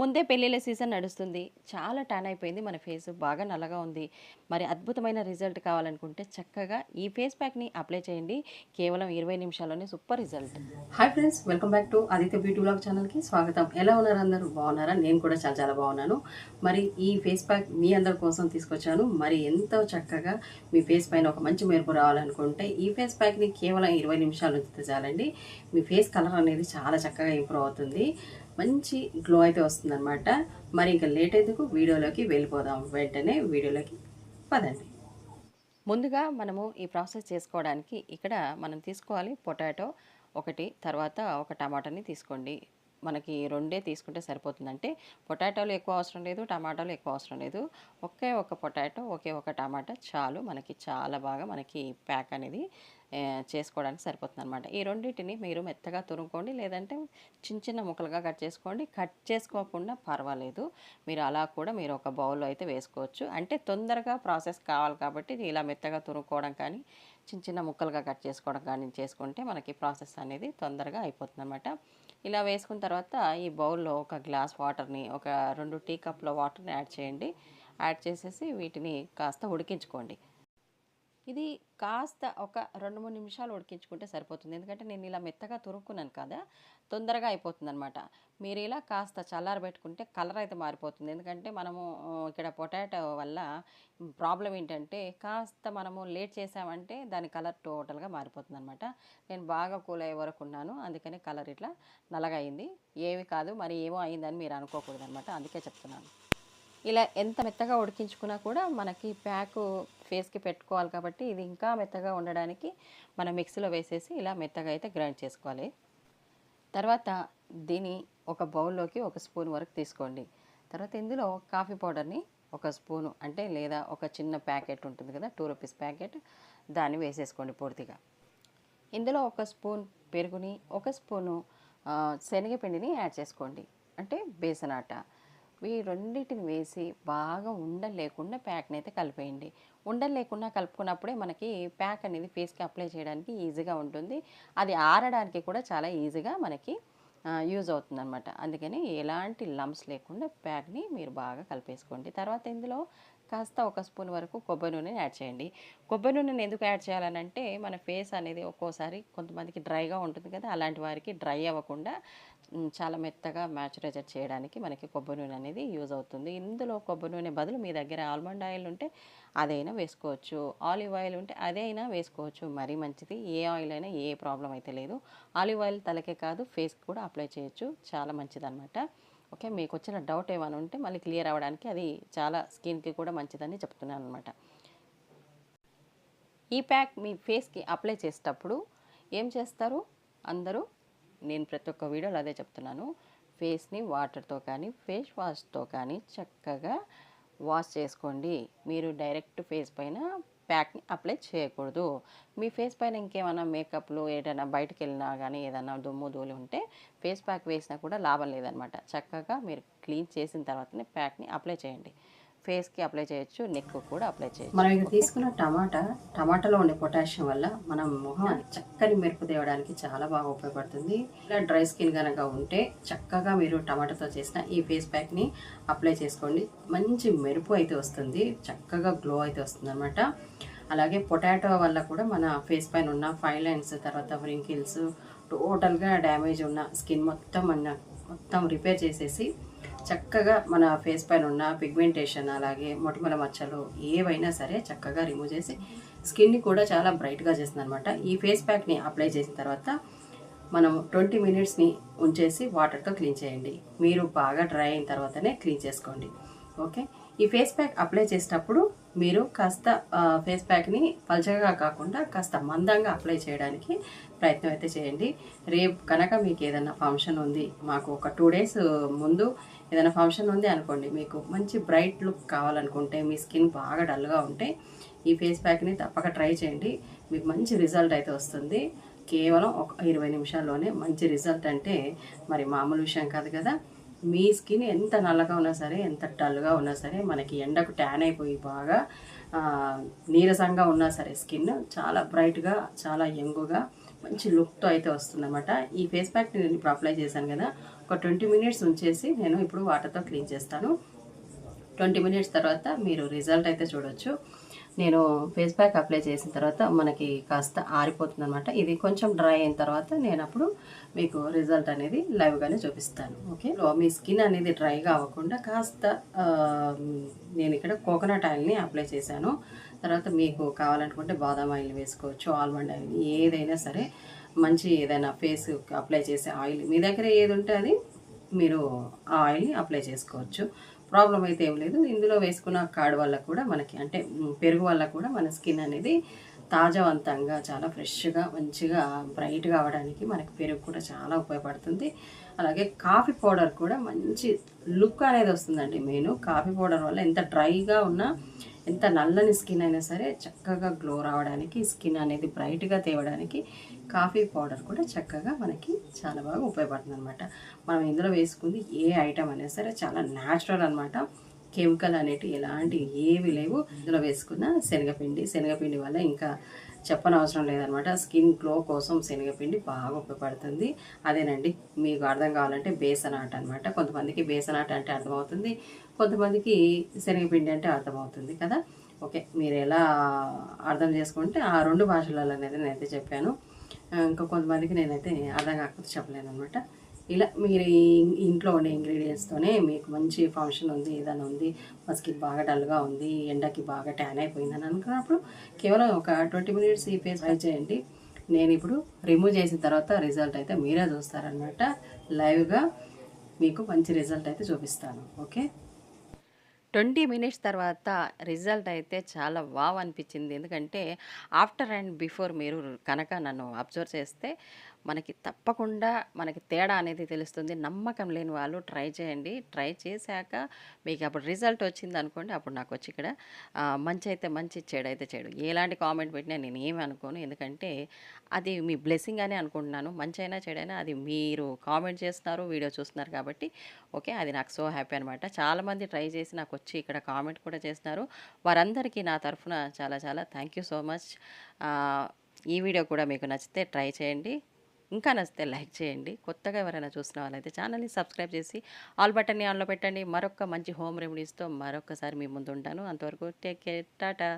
ముందే పెళ్ళిళ్ళ సీజన్ నడుస్తుంది. చాలా ట్యాన్ అయిపోయింది మన ఫేస్. బాగా నల్లగా ఉంది. మరి అద్భుతమైన రిజల్ట్ కావాలనుకుంటే చక్కగా ఈ ఫేస్ ప్యాక్ని అప్లై చేయండి. కేవలం ఇరవై నిమిషాల్లోనే super result. Hi friends welcome back to Aditya beauty blog ఛానల్కి స్వాగతం. ఎలా ఉన్నారు అందరూ? బాగున్నారా? నేను కూడా చాలా చాలా బాగున్నాను. మరి ఈ ఫేస్ ప్యాక్ మీ అందరి కోసం తీసుకొచ్చాను. మరి ఎంతో చక్కగా మీ ఫేస్ పైన ఒక మంచి మెరుపు రావాలనుకుంటే ఈ ఫేస్ ప్యాక్ని కేవలం ఇరవై నిమిషాలు ఉంచితే చాలండి మీ ఫేస్ కలర్ అనేది చాలా చక్కగా ఇంప్రూవ్ అవుతుంది. మంచి గ్లో అయితే వస్తుందన్నమాట. మరి ఇంకా లేట్ ఎందుకు? వీడియోలోకి వెళ్ళిపోదాం. వెంటనే వీడియోలోకి పదండి. ముందుగా మనము ఈ ప్రాసెస్ చేసుకోవడానికి ఇక్కడ మనం తీసుకోవాలి పొటాటో ఒకటి తర్వాత ఒక టమాటాని తీసుకోండి. మనకి రెండే తీసుకుంటే సరిపోతుంది అంటే పొటాటోలు ఎక్కువ అవసరం లేదు టమాటాలు ఎక్కువ అవసరం లేదు. ఒకే ఒక పొటాటో ఒకే ఒక టమాటా చాలు. మనకి చాలా బాగా మనకి ప్యాక్ అనేది చేసుకోవడానికి సరిపోతుంది అనమాట ఈ రెండింటిని మీరు మెత్తగా తురుముకోండి లేదంటే చిన్న చిన్న ముక్కలుగా కట్ చేసుకోండి. కట్ చేసుకోకుండా పర్వాలేదు. మీరు అలా కూడా మీరు ఒక బౌల్లో అయితే వేసుకోవచ్చు. అంటే తొందరగా ప్రాసెస్ కావాలి కాబట్టి ఇది ఇలా మెత్తగా తురుముకోవడం కానీ చిన్న చిన్న ముక్కలుగా కట్ చేసుకోవడం కానీ చేసుకుంటే మనకి ప్రాసెస్ అనేది తొందరగా అయిపోతుంది అనమాట ఇలా వేసుకున్న తర్వాత ఈ బౌల్లో ఒక గ్లాస్ వాటర్ని ఒక రెండు టీ కప్ల వాటర్ని యాడ్ చేయండి. యాడ్ చేసేసి వీటిని కాస్త ఉడికించుకోండి. ఇది కాస్త ఒక రెండు మూడు నిమిషాలు ఉడికించుకుంటే సరిపోతుంది. ఎందుకంటే నేను ఇలా మెత్తగా తురుక్కున్నాను కదా తొందరగా అయిపోతుంది అనమాట మీరు ఇలా కాస్త చల్లారబెట్టుకుంటే కలర్ అయితే మారిపోతుంది. ఎందుకంటే మనము ఇక్కడ పొటాటో వల్ల ప్రాబ్లం ఏంటంటే కాస్త మనము లేట్ చేసామంటే దాని కలర్ టోటల్గా మారిపోతుంది అనమాట నేను బాగా కూల్ అయ్యే వరకు ఉన్నాను. అందుకని కలర్ ఇట్లా నల్లగా అయింది. ఏమి కాదు మరి ఏమో అయిందని మీరు అనుకోకూడదు అనమాట అందుకే చెప్తున్నాను. ఇలా ఎంత మెత్తగా ఉడికించుకున్నా కూడా మనకి ప్యాకు ఫేస్కి పెట్టుకోవాలి కాబట్టి ఇది ఇంకా మెత్తగా ఉండడానికి మనం మిక్సీలో వేసేసి ఇలా మెత్తగా అయితే గ్రైండ్ చేసుకోవాలి. తర్వాత దీని ఒక బౌల్లోకి ఒక స్పూన్ వరకు తీసుకోండి. తర్వాత ఇందులో కాఫీ పౌడర్ని ఒక స్పూను అంటే లేదా ఒక చిన్న ప్యాకెట్ ఉంటుంది కదా టూ రూపీస్ ప్యాకెట్ దాన్ని వేసేసుకోండి పూర్తిగా. ఇందులో ఒక స్పూన్ పెరుగుని ఒక స్పూను శనగపిండిని యాడ్ చేసుకోండి. అంటే బేసన్ ఆట ఈ రెండింటిని వేసి బాగా ఉండలు లేకుండా ప్యాక్ని అయితే కలిపేయండి. ఉండలు లేకుండా కలుపుకున్నప్పుడే మనకి ప్యాక్ అనేది ఫేస్కి అప్లై చేయడానికి ఈజీగా ఉంటుంది. అది ఆరడానికి కూడా చాలా ఈజీగా మనకి యూజ్ అవుతుంది అనమాట అందుకని ఎలాంటి లమ్స్ లేకుండా ప్యాక్ని మీరు బాగా కలిపేసుకోండి. తర్వాత ఇందులో కాస్త ఒక స్పూన్ వరకు కొబ్బరి నూనెని యాడ్ చేయండి. కొబ్బరి నూనెని ఎందుకు యాడ్ చేయాలనంటే మన ఫేస్ అనేది ఒక్కోసారి కొంతమందికి డ్రైగా ఉంటుంది కదా అలాంటి వారికి డ్రై అవ్వకుండా చాలా మెత్తగా మ్యాచురైజర్ చేయడానికి మనకి కొబ్బరి నూనె అనేది యూజ్ అవుతుంది. ఇందులో కొబ్బరి నూనె బదులు మీ దగ్గర ఆల్మండ్ ఆయిల్ ఉంటే అదైనా వేసుకోవచ్చు. ఆలివ్ ఆయిల్ ఉంటే అదైనా వేసుకోవచ్చు. మరీ మంచిది. ఏ ఆయిల్ అయినా ఏ ప్రాబ్లం అయితే లేదు. ఆలివ్ ఆయిల్ తలకే కాదు ఫేస్కి కూడా అప్లై చేయొచ్చు. చాలా మంచిదన్నమాట. ఓకే మీకు వచ్చిన డౌట్ ఏమైనా ఉంటే మళ్ళీ క్లియర్ అవ్వడానికి అది చాలా స్కిన్కి కూడా మంచిదని చెప్తున్నాను అనమాట ఈ ప్యాక్ మీ ఫేస్కి అప్లై చేసేటప్పుడు ఏం చేస్తారు? అందరూ నేను ప్రతి ఒక్క వీడియోలో అదే చెప్తున్నాను. ఫేస్ని వాటర్తో కానీ ఫేస్ వాష్తో కానీ చక్కగా వాష్ చేసుకోండి. మీరు డైరెక్ట్ ఫేస్ పైన ప్యాక్ని అప్లై చేయకూడదు. మీ ఫేస్ పైన ఇంకేమైనా మేకప్లు ఏదైనా బయటకు వెళ్ళినా కానీ ఏదైనా దుమ్ము ధూళి ఉంటే ఫేస్ ప్యాక్ వేసినా కూడా లాభం లేదనమాట. చక్కగా మీరు క్లీన్ చేసిన తర్వాతనే ప్యాక్ని అప్లై చేయండి. ఫేస్కి అప్లై చేయొచ్చు నెక్ కూడా అప్లై చేయొచ్చు. మనం ఇక్కడ తీసుకున్న టమాటా టమాటాలో ఉండే పొటాషియం వల్ల మనం మొహం చక్కని మెరుపు తేవడానికి చాలా బాగా ఉపయోగపడుతుంది. ఇలా డ్రై స్కిన్ కనుక ఉంటే చక్కగా మీరు టమాటాతో చేసిన ఈ ఫేస్ ప్యాక్ని అప్లై చేసుకోండి. మంచి మెరుపు అయితే వస్తుంది చక్కగా గ్లో అయితే వస్తుంది అనమాట అలాగే పొటాటో వల్ల కూడా మన ఫేస్ పైన ఉన్న ఫైవ్ లైన్స్ తర్వాత వ్రింకిల్స్ టోటల్గా డ్యామేజ్ ఉన్న స్కిన్ మొత్తం మన మొత్తం రిపేర్ చేసేసి చక్కగా మన ఫేస్ పైన ఉన్న పిగ్మెంటేషన్ అలాగే మొటిమల మచ్చలు ఏవైనా సరే చక్కగా రిమూవ్ చేసి స్కిన్ని కూడా చాలా బ్రైట్గా చేస్తుంది అనమాట ఈ ఫేస్ ప్యాక్ని అప్లై చేసిన తర్వాత మనం ట్వంటీ మినిట్స్ని ఉంచేసి వాటర్తో క్లీన్ చేయండి. మీరు బాగా డ్రై అయిన తర్వాతనే క్లీన్ చేసుకోండి. ఓకే ఈ ఫేస్ ప్యాక్ అప్లై చేసేటప్పుడు మీరు కాస్త ఫేస్ ప్యాక్ని పల్చగా కాకుండా కాస్త మందంగా అప్లై చేయడానికి ప్రయత్నం అయితే చేయండి. రేపు కనుక మీకు ఏదైనా ఫంక్షన్ ఉంది మాకు ఒక టూ డేస్ ముందు ఏదైనా ఫంక్షన్ ఉంది అనుకోండి మీకు మంచి బ్రైట్ లుక్ కావాలనుకుంటే మీ స్కిన్ బాగా డల్గా ఉంటే ఈ ఫేస్ ప్యాక్ని తప్పక ట్రై చేయండి. మీకు మంచి రిజల్ట్ అయితే వస్తుంది. కేవలం ఒక ఇరవై నిమిషాల్లోనే మంచి రిజల్ట్ అంటే మరి మామూలు విషయం కాదు కదా. మీ స్కిన్ ఎంత నల్లగా ఉన్నా సరే ఎంత డల్గా ఉన్నా సరే మనకి ఎండకు ట్యాన్ అయిపోయి బాగా నీరసంగా ఉన్నా సరే స్కిన్ చాలా బ్రైట్గా చాలా యంగుగా మంచి లుక్తో అయితే వస్తుందన్నమాట. ఈ ఫేస్ ప్యాక్ నేను ఇప్పుడు అప్లై చేశాను కదా ఒక ట్వంటీ మినిట్స్ ఉంచేసి నేను ఇప్పుడు వాటర్తో క్లీన్ చేస్తాను. ట్వంటీ మినిట్స్ తర్వాత మీరు రిజల్ట్ అయితే చూడొచ్చు. నేను ఫేస్ ప్యాక్ అప్లై చేసిన తర్వాత మనకి కాస్త ఆరిపోతుంది అనమాట ఇది కొంచెం డ్రై అయిన తర్వాత నేను అప్పుడు మీకు రిజల్ట్ అనేది లైవ్గానే చూపిస్తాను. ఓకే? మీ స్కిన్ అనేది డ్రైగా అవ్వకుండా కాస్త నేను ఇక్కడ కోకోనట్ ఆయిల్ని అప్లై చేశాను. తర్వాత మీకు కావాలనుకుంటే బాదం ఆయిల్ వేసుకోవచ్చు ఆల్మండ్ ఆయిల్ ఏదైనా సరే మంచి ఏదైనా ఫేస్ అప్లై చేసే ఆయిల్. మీ దగ్గర ఏది ఉంటే అది మీరు ఆ ఆయిల్ని అప్లై చేసుకోవచ్చు. ప్రాబ్లం అయితే ఏం లేదు. ఇందులో వేసుకున్న కాడ్ వల్ల కూడా మనకి అంటే పెరుగు వల్ల కూడా మన స్కిన్ అనేది తాజావంతంగా చాలా ఫ్రెష్గా మంచిగా బ్రైట్గా అవడానికి మనకి పెరుగు కూడా చాలా ఉపయోగపడుతుంది. అలాగే కాఫీ పౌడర్ కూడా మంచి లుక్ అనేది వస్తుందండి మెయిన్. కాఫీ పౌడర్ వల్ల ఎంత డ్రైగా ఉన్నా ఎంత నల్లని స్కిన్ అయినా సరే చక్కగా గ్లో రావడానికి స్కిన్ అనేది బ్రైట్గా తేవడానికి కాఫీ పౌడర్ కూడా చక్కగా మనకి చాలా బాగా ఉపయోగపడుతుంది అనమాట మనం ఇందులో వేసుకుంది ఏ ఐటమ్ అయినా సరే చాలా న్యాచురల్ అనమాట కెమికల్ అనేటివి ఎలాంటివి ఏవి లేవు. ఇందులో వేసుకున్న శనగపిండి. శనగపిండి వల్ల ఇంకా చెప్పనవసరం లేదనమాట. స్కిన్ గ్లో కోసం శనగపిండి బాగా ఉపయోగపడుతుంది. అదేనండి మీకు అర్థం కావాలంటే బేసన్ ఆట అనమాట కొంతమందికి బేసన్ ఆట అంటే అర్థమవుతుంది. కొంతమందికి శనగపిండి అంటే అర్థమవుతుంది కదా. ఓకే మీరు ఎలా అర్థం చేసుకుంటే ఆ రెండు భాషలలో అనేది నేనైతే చెప్పాను. ఇంకా కొంతమందికి నేనైతే అర్థం కాకపోతే చెప్పలేను అనమాట ఇలా మీరు ఇంట్లో ఉండే ఇంగ్రీడియంట్స్తోనే మీకు మంచి ఫంక్షన్ ఉంది ఏదైనా ఉంది మస్కి బాగా డల్గా ఉంది ఎండకి బాగా ట్యాన్ అయిపోయిందని అనుకున్నప్పుడు కేవలం ఒక ట్వంటీ మినిట్స్ ఈ ఫేస్ ట్రై చేయండి. నేను ఇప్పుడు రిమూవ్ చేసిన తర్వాత రిజల్ట్ అయితే మీరే చూస్తారనమాట లైవ్గా మీకు మంచి రిజల్ట్ అయితే చూపిస్తాను. ఓకే ట్వంటీ మినిట్స్ తర్వాత రిజల్ట్ అయితే చాలా వావ్ అనిపించింది. ఎందుకంటే ఆఫ్టర్ అండ్ బిఫోర్ మీరు కనుక నన్ను అబ్జర్వ్ చేస్తే మనకి తప్పకుండా మనకి తేడా అనేది తెలుస్తుంది. నమ్మకం లేని వాళ్ళు ట్రై చేయండి. ట్రై చేశాక మీకు అప్పుడు రిజల్ట్ వచ్చింది అనుకోండి అప్పుడు నాకు వచ్చి ఇక్కడ మంచి అయితే మంచి చెడు అయితే చెడు. ఎలాంటి కామెంట్ పెట్టినా నేను ఏమి అనుకోను. ఎందుకంటే అది మీ బ్లెస్సింగ్ అనే అనుకుంటున్నాను. మంచి అయినా చెడైనా అది మీరు కామెంట్ చేస్తున్నారు వీడియో చూస్తున్నారు కాబట్టి ఓకే అది నాకు సో హ్యాపీ అనమాట చాలామంది ట్రై చేసి నాకు వచ్చి ఇక్కడ కామెంట్ కూడా చేస్తున్నారు. వారందరికీ నా తరఫున చాలా చాలా థ్యాంక్ యూ సో మచ్. ఈ వీడియో కూడా మీకు నచ్చితే ట్రై చేయండి. ఇంకా నచ్చితే లైక్ చేయండి. కొత్తగా ఎవరైనా చూసిన వాళ్ళైతే ఛానల్ని సబ్స్క్రైబ్ చేసి ఆల్ బటన్ని ఆన్లో పెట్టండి. మరొక మంచి హోమ్ రెమెడీస్తో మరొకసారి మీ ముందు ఉంటాను అంతవరకు టేక్ కేర్. టాటా.